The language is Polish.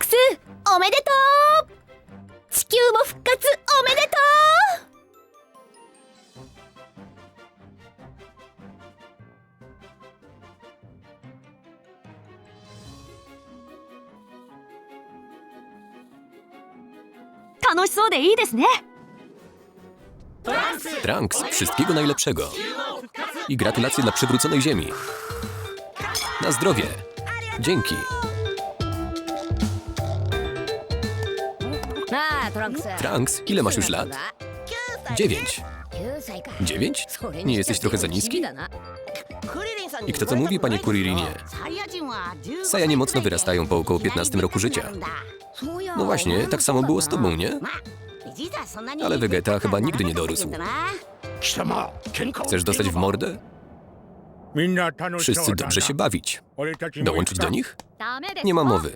ンクスおめでとう地球も復活おめでとう楽しそうでいいですね Trunks, wszystkiego najlepszego. I gratulacje dla przywróconej ziemi. Na zdrowie. Dzięki. あトランクス Trunks, ile masz już lat? Dziewięć. 9歳か Dziewięć? それ Nie に jesteś しては trochę za 地 niski? だな I kto to mówi, panie Kuririnie? Sajanie mocno wyrastają po około 15 roku życia. No właśnie, tak samo było z tobą, nie? Ale Vegeta chyba nigdy nie dorósł. Chcesz dostać w mordę? Wszyscy dobrze się bawić. Dołączyć do nich? ダメです Nie ma mowy.